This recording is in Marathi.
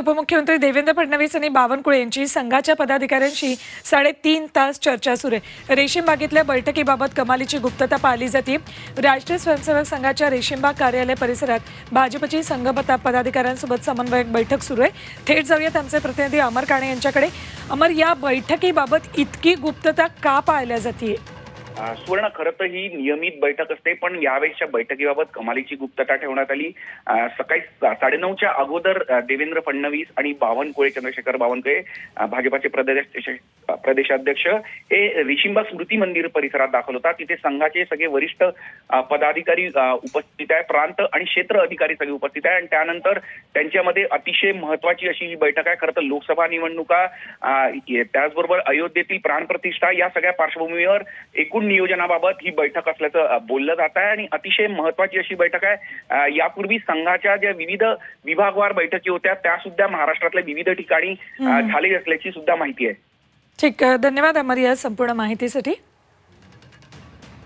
उपमुख्यमंत्री देवेंद्र फडणवीस आणि बावनकुळे यांची संघाच्या पदाधिकाऱ्यांशी साडेतीन तास चर्चा सुरू आहे. रेशीमबागेतल्या बैठकीबाबत कमालीची गुप्तता पाळली जाते. राष्ट्रीय स्वयंसेवक संघाच्या रेशीमबाग कार्यालय परिसरात भाजपची संघ पदाधिकाऱ्यांसोबत समन्वयक बैठक सुरू आहे. थेट जाऊयात आमचे प्रतिनिधी अमर काणे यांच्याकडे. अमर या बैठकीबाबत इतकी गुप्तता का पाळल्या जाते सुवर्ण खरं तर ही नियमित बैठक असते पण यावेळेसच्या बैठकीबाबत कमालीची गुप्तता ठेवण्यात आली. सकाळी साडेनऊच्या अगोदर देवेंद्र फडणवीस आणि बावनकुळे चंद्रशेखर बावनकुळे भाजपाचे प्रदेश प्रदेशाध्यक्ष हे रेशिंबा स्मृती मंदिर परिसरात दाखल होता तिथे संघाचे सगळे वरिष्ठ पदाधिकारी उपस्थित आहे प्रांत आणि क्षेत्र अधिकारी सगळे उपस्थित आहे आणि त्यानंतर त्यांच्यामध्ये अतिशय महत्वाची अशी ही बैठक आहे. खरं तर लोकसभा निवडणुका त्याचबरोबर अयोध्येतील प्राणप्रतिष्ठा या सगळ्या पार्श्वभूमीवर एकूण नियोजनाबाबत ही बैठक असल्याचं बोललं जात आहे आणि अतिशय महत्वाची अशी बैठक आहे. यापूर्वी संघाच्या ज्या विविध विभागवार बैठकी होत्या त्या सुद्धा महाराष्ट्रातल्या विविध ठिकाणी झाली असल्याची सुद्धा माहिती आहे. ठीक धन्यवाद अमर या संपूर्ण माहितीसाठी.